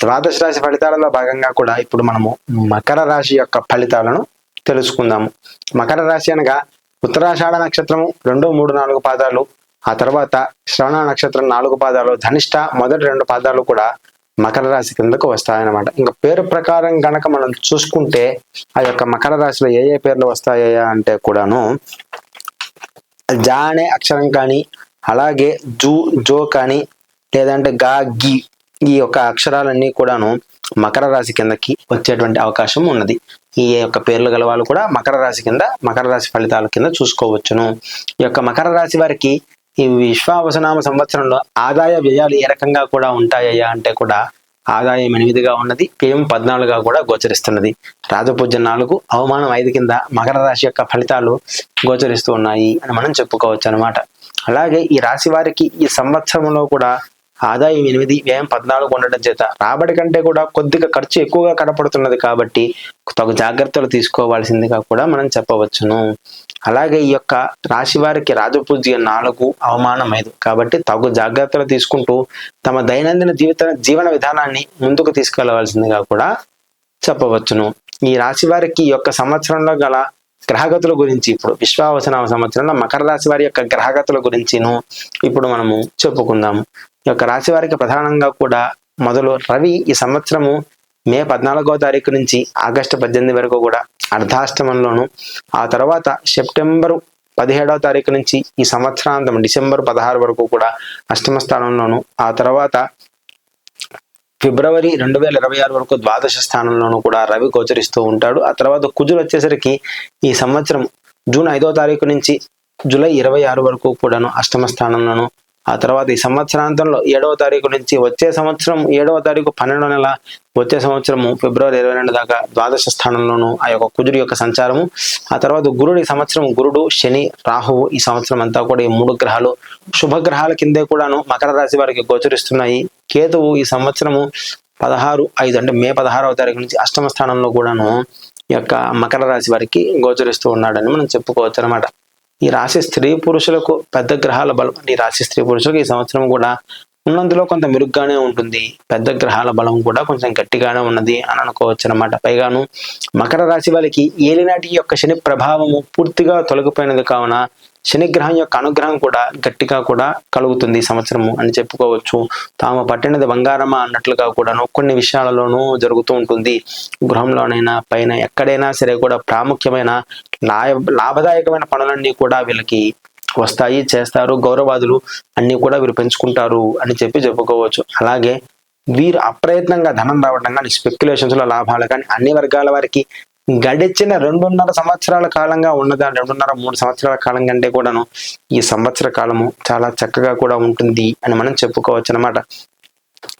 ద్వాదశ రాశి ఫలితాలలో భాగంగా కూడా ఇప్పుడు మనము మకర రాశి యొక్క ఫలితాలను తెలుసుకుందాము. మకర రాశి అనగా ఉత్తరాషాఢ నక్షత్రము రెండు మూడు నాలుగు పాదాలు ఆ తర్వాత శ్రవణ నక్షత్రం నాలుగు పాదాలు ధనిష్ట మొదటి రెండు పాదాలు కూడా మకర రాశి కిందకు వస్తాయన్నమాట. ఇంకా పేరు ప్రకారం గనక మనం చూసుకుంటే ఆ యొక్క మకర రాశిలో ఏ ఏ పేర్లు వస్తాయా అంటే కూడాను జా అనే అక్షరం కానీ అలాగే జూ జో కానీ లేదంటే గా గి ఈ యొక్క అక్షరాలన్నీ కూడాను మకర రాశి కిందకి వచ్చేటువంటి అవకాశం ఉన్నది. ఈ యొక్క పేర్లు గల వాళ్ళు కూడా మకర రాశి కింద మకర రాశి ఫలితాల కింద చూసుకోవచ్చును. ఈ యొక్క మకర రాశి వారికి ఈ విశ్వావసనామ సంవత్సరంలో ఆదాయ వ్యయాలు ఏ రకంగా కూడా ఉంటాయా అంటే కూడా ఆదాయం ఎనిమిదిగా ఉన్నది వ్యయం పద్నాలుగుగా కూడా గోచరిస్తున్నది. రాజపూజ్యం నాలుగు అవమానం ఐదు కింద మకర రాశి యొక్క ఫలితాలు గోచరిస్తూ ఉన్నాయి అని మనం చెప్పుకోవచ్చు అనమాట అలాగే ఈ రాశి వారికి ఈ సంవత్సరంలో కూడా ఆదాయం ఎనిమిది వ్యయం పద్నాలుగు ఉండడం చేత రాబడి కంటే కూడా కొద్దిగా ఖర్చు ఎక్కువగా కనపడుతున్నది కాబట్టి తగు జాగ్రత్తలు తీసుకోవాల్సిందిగా కూడా మనం చెప్పవచ్చును. అలాగే ఈ యొక్క రాశి వారికి రాజపూజ్య నాలుగు అవమానం ఐదు. కాబట్టి తగు జాగ్రత్తలు తీసుకుంటూ తమ దైనందిన జీవిత జీవన విధానాన్ని ముందుకు తీసుకెళ్ళవలసిందిగా కూడా చెప్పవచ్చును. ఈ రాశి వారికి ఈ యొక్క సంవత్సరంలో గల గ్రహగతుల గురించి ఇప్పుడు విశ్వావసనామ సంవత్సరంలో మకర రాశి వారి యొక్క గ్రహగతుల గురించిను ఇప్పుడు మనము చెప్పుకుందాము యొక్క రాశి వారికి ప్రధానంగా కూడా మొదలు రవి ఈ సంవత్సరము మే పద్నాలుగో తారీఖు నుంచి ఆగస్టు పద్దెనిమిది వరకు కూడా అర్ధాష్టమంలోను ఆ తర్వాత సెప్టెంబరు పదిహేడవ తారీఖు నుంచి ఈ సంవత్సరాంతం డిసెంబర్ పదహారు వరకు కూడా అష్టమ స్థానంలోను ఆ తర్వాత ఫిబ్రవరి రెండు వేల ఇరవై ఆరు వరకు ద్వాదశ స్థానంలోనూ కూడా రవి గోచరిస్తూ ఉంటాడు. ఆ తర్వాత కుజులు వచ్చేసరికి ఈ సంవత్సరం జూన్ ఐదో తారీఖు నుంచి జూలై ఇరవై ఆరు వరకు కూడాను అష్టమ స్థానంలోను ఆ తర్వాత ఈ సంవత్సరాంతంలో ఏడవ తారీఖు నుంచి వచ్చే సంవత్సరం ఏడవ తారీఖు పన్నెండవ నెల వచ్చే సంవత్సరము ఫిబ్రవరి ఇరవై రెండు దాకా ద్వాదశ స్థానంలోను ఆ యొక్క కుజుడి యొక్క సంచారము. ఆ తర్వాత గురుడు ఈ సంవత్సరం గురుడు శని రాహువు ఈ సంవత్సరం అంతా కూడా ఈ మూడు గ్రహాలు శుభగ్రహాల కిందే కూడాను మకర రాశి వారికి గోచరిస్తున్నాయి. కేతువు ఈ సంవత్సరము పదహారు ఐదు అంటే మే పదహారవ తారీఖు నుంచి అష్టమ స్థానంలో కూడాను ఈ యొక్క మకర రాశి వారికి గోచరిస్తూ ఉన్నాడని మనం చెప్పుకోవచ్చు అనమాట ఈ రాశి స్త్రీ పురుషులకు పెద్ద గ్రహాల బలం. ఈ రాశి స్త్రీ పురుషులకు ఈ సంవత్సరం కూడా ఉన్నందులో కొంత మెరుగ్గానే ఉంటుంది. పెద్ద గ్రహాల బలం కూడా కొంచెం గట్టిగానే ఉన్నది అని అనుకోవచ్చు అనమాట పైగాను మకర రాశి వాళ్ళకి ఏలినాటి యొక్క శని ప్రభావము పూర్తిగా తొలగిపోయినది కావున శని గ్రహం యొక్క అనుగ్రహం కూడా గట్టిగా కూడా కలుగుతుంది సంవత్సరము అని చెప్పుకోవచ్చు. తాము పట్టినది బంగారమా అన్నట్లుగా కూడాను కొన్ని విషయాలలోనూ జరుగుతూ ఉంటుంది. గృహంలోనైనా పైన ఎక్కడైనా సరే కూడా ప్రాముఖ్యమైన లాభదాయకమైన పనులన్నీ కూడా వీళ్ళకి వస్తాయి చేస్తారు గౌరవాదులు అన్ని కూడా వీరు పెంచుకుంటారు అని చెప్పి చెప్పుకోవచ్చు. అలాగే వీరు అప్రయత్నంగా ధనం రావడం కానీ స్పెక్యులేషన్స్లో లాభాలు కానీ అన్ని వర్గాల వారికి గడిచిన రెండున్నర సంవత్సరాల కాలంగా ఉన్నదా రెండున్నర మూడు సంవత్సరాల కాలం కంటే కూడాను ఈ సంవత్సర కాలము చాలా చక్కగా కూడా ఉంటుంది అని మనం చెప్పుకోవచ్చు అనమాట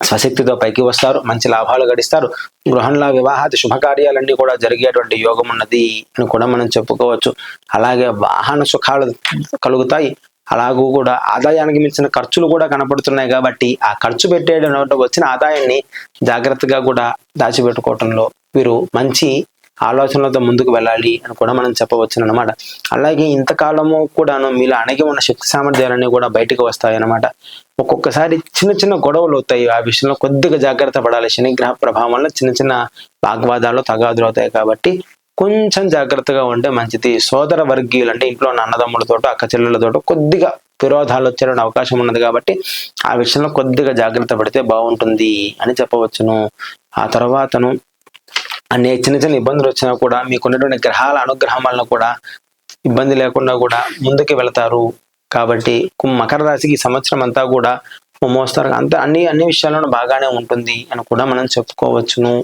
స్వశక్తితో పైకి వస్తారు మంచి లాభాలు గడిస్తారు. గృహంలో వివాహాది శుభకార్యాలన్నీ కూడా జరిగేటువంటి యోగం ఉన్నది అని కూడా మనం చెప్పుకోవచ్చు. అలాగే వాహన సుఖాలు కలుగుతాయి. అలాగూ కూడా ఆదాయానికి మించిన ఖర్చులు కూడా కనపడుతున్నాయి కాబట్టి ఆ ఖర్చు పెట్టేయడం వచ్చిన ఆదాయాన్ని జాగ్రత్తగా కూడా దాచిపెట్టుకోవటంలో వీరు మంచి ఆలోచనలతో ముందుకు వెళ్ళాలి అని కూడా మనం చెప్పవచ్చు అనమాట అలాగే ఇంతకాలము కూడాను మీలో అణగి ఉన్న శక్తి సామర్థ్యాలన్నీ కూడా బయటకు వస్తాయి అన్నమాట ఒక్కొక్కసారి చిన్న చిన్న గొడవలు అవుతాయి. ఆ విషయంలో కొద్దిగా జాగ్రత్త పడాలి. శనిగ్రహ ప్రభావం వల్ల చిన్న చిన్న వాగ్వాదాలు తగాదులు అవుతాయి కాబట్టి కొంచెం జాగ్రత్తగా ఉంటే మంచిది. సోదర వర్గీయులు అంటే ఇంట్లో ఉన్న అన్నదమ్ములతోటో అక్క చెల్లెలతోటో కొద్దిగా విరోధాలు వచ్చే అవకాశం ఉన్నది కాబట్టి ఆ విషయంలో కొద్దిగా జాగ్రత్త పడితే బాగుంటుంది అని చెప్పవచ్చును. ఆ తర్వాతను అన్ని చిన్న చిన్న ఇబ్బందులు వచ్చినా కూడా మీకున్నటువంటి గ్రహాల అనుగ్రహం వలన కూడా ఇబ్బంది లేకుండా కూడా ముందుకు వెళతారు. కాబట్టి మకర రాశికి సంవత్సరం అంతా కూడా మోస్తారు అంత అన్ని అన్ని విషయాల్లోనూ బాగానే ఉంటుంది అని కూడా మనం చెప్పుకోవచ్చును.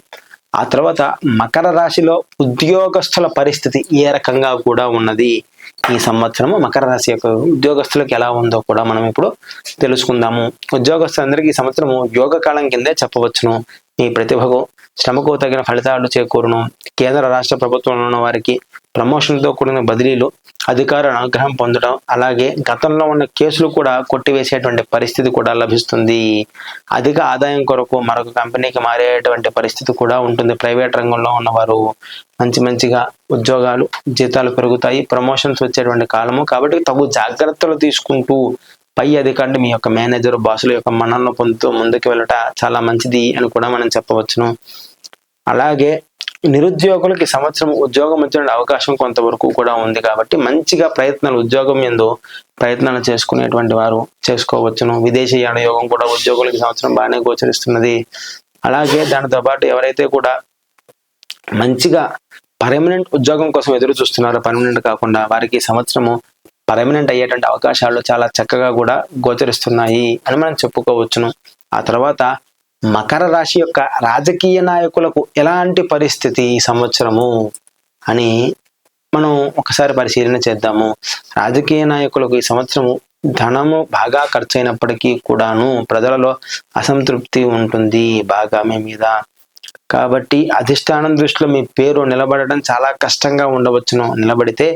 ఆ తర్వాత మకర రాశిలో ఉద్యోగస్తుల పరిస్థితి ఏ రకంగా కూడా ఉన్నది? ఈ సంవత్సరము మకర రాశి యొక్క ఉద్యోగస్తులకు ఎలా ఉందో కూడా మనం ఇప్పుడు తెలుసుకుందాము. ఉద్యోగస్తులందరికీ ఈ సంవత్సరము యోగ కాలం కిందే చెప్పవచ్చును. మీ ప్రతిభకు శ్రమకు తగిన ఫలితాలు చేకూరును. కేంద్ర రాష్ట్ర ప్రభుత్వంలో ఉన్న వారికి ప్రమోషన్తో కూడిన బదిలీలు అధికార అనుగ్రహం పొందడం అలాగే గతంలో ఉన్న కేసులు కూడా కొట్టివేసేటువంటి పరిస్థితి కూడా లభిస్తుంది. అధిక ఆదాయం కొరకు మరొక కంపెనీకి మారేటువంటి పరిస్థితి కూడా ఉంటుంది. ప్రైవేట్ రంగంలో ఉన్నవారు మంచి మంచిగా ఉద్యోగాలు జీతాలు పెరుగుతాయి ప్రమోషన్స్ వచ్చేటువంటి కాలము. కాబట్టి తగు జాగ్రత్తలు తీసుకుంటూ పై అధికారులు మీ యొక్క మేనేజర్ బాసుల యొక్క మన్నలను పొందుతూ ముందుకు వెళ్ళట చాలా మంచిది అని కూడా మనం చెప్పవచ్చును. అలాగే నిరుద్యోగులకి సంవత్సరం ఉద్యోగం వచ్చే అవకాశం కొంతవరకు కూడా ఉంది కాబట్టి మంచిగా ప్రయత్నాలు ఉద్యోగం ఎందు ప్రయత్నాలు చేసుకునేటువంటి వారు చేసుకోవచ్చును. విదేశీ అనుయోగం కూడా ఉద్యోగులకి సంవత్సరం బాగానే గోచరిస్తున్నది. అలాగే దానితో పాటు ఎవరైతే కూడా మంచిగా పర్మనెంట్ ఉద్యోగం కోసం ఎదురు చూస్తున్నారో పర్మనెంట్ కాకుండా వారికి సంవత్సరము పర్మనెంట్ అయ్యేటువంటి అవకాశాలు చాలా చక్కగా కూడా గోచరిస్తున్నాయి అని మనం చెప్పుకోవచ్చును. ఆ తర్వాత మకర రాశి యొక్క రాజకీయ నాయకులకు ఎలాంటి పరిస్థితి ఈ సంవత్సరము అని మనం ఒకసారి పరిశీలన చేద్దాము. రాజకీయ నాయకులకు ఈ సంవత్సరము ధనము బాగా ఖర్చు అయినప్పటికీ కూడాను ప్రజలలో అసంతృప్తి ఉంటుంది బాగా మీ మీద. కాబట్టి అధిష్టానం దృష్టిలో మీ పేరు నిలబడడం చాలా కష్టంగా ఉండవచ్చును. నిలబడితే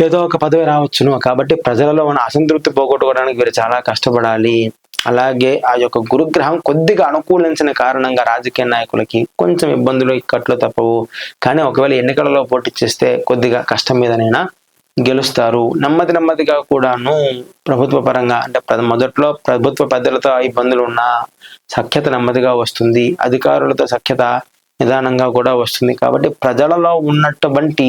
ఏదో ఒక పదవి రావచ్చును. కాబట్టి ప్రజలలో ఉన్న అసంతృప్తి పోగొట్టుకోవడానికి వీరు చాలా కష్టపడాలి. అలాగే ఆ యొక్క గురుగ్రహం కొద్దిగా అనుకూలించిన కారణంగా రాజకీయ నాయకులకి కొంచెం ఇబ్బందులు ఇక్కట్లు తప్పవు. కానీ ఒకవేళ ఎన్నికలలో పోటీ చేస్తే కొద్దిగా కష్టం మీదనైనా గెలుస్తారు. నెమ్మది నెమ్మదిగా కూడాను ప్రభుత్వ పరంగా అంటే ప్ర- మొదట్లో ప్రభుత్వ పెద్దలతో ఇబ్బందులు ఉన్నా సఖ్యత నెమ్మదిగా వస్తుంది. అధికారులతో సఖ్యత నిదానంగా కూడా వస్తుంది. కాబట్టి ప్రజలలో ఉన్నటువంటి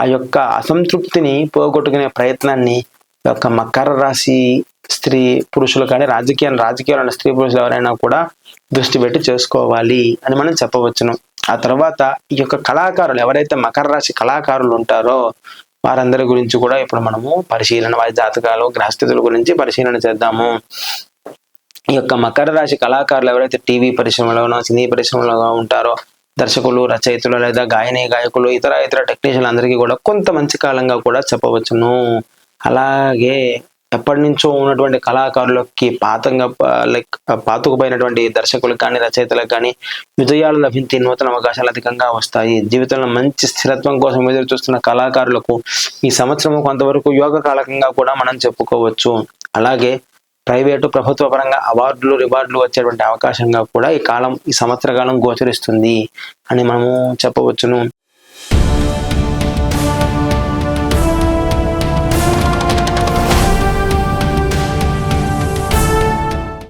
ఆ యొక్క అసంతృప్తిని పోగొట్టుకునే ప్రయత్నాన్ని ఈ యొక్క మకర రాశి స్త్రీ పురుషులు కానీ రాజకీయాలు రాజకీయాలు ఉన్న స్త్రీ పురుషులు ఎవరైనా కూడా దృష్టి పెట్టి చేసుకోవాలి అని మనం చెప్పవచ్చును. ఆ తర్వాత ఈ యొక్క కళాకారులు ఎవరైతే మకర రాశి కళాకారులు ఉంటారో వారందరి గురించి కూడా ఇప్పుడు మనము పరిశీలన వారి జాతకాలు గ్రహస్థితుల గురించి పరిశీలన చేద్దాము. ఈ యొక్క మకర రాశి కళాకారులు ఎవరైతే టీవీ పరిశ్రమలోనో సినీ పరిశ్రమలో ఉంటారో దర్శకులు రచయితలు లేదా గాయని గాయకులు ఇతర ఇతర టెక్నీషియన్ అందరికీ కూడా కొంత మంచి కాలంగా కూడా చెప్పవచ్చును. అలాగే ఎప్పటి నుంచో ఉన్నటువంటి కళాకారులకి పాతంగా లైక్ పాతుకుపోయినటువంటి దర్శకులకు కానీ రచయితలకు కానీ విజయాలు లభించే నూతన అవకాశాలు అధికంగా వస్తాయి. జీవితంలో మంచి స్థిరత్వం కోసం ఎదురు చూస్తున్న కళాకారులకు ఈ సంవత్సరం కొంతవరకు యోగ కాలకంగా కూడా మనం చెప్పుకోవచ్చు. అలాగే ప్రైవేటు ప్రభుత్వ పరంగా అవార్డులు రివార్డులు వచ్చేటువంటి అవకాశంగా కూడా ఈ కాలం ఈ సంవత్సర కాలం గోచరిస్తుంది అని మనము చెప్పవచ్చును.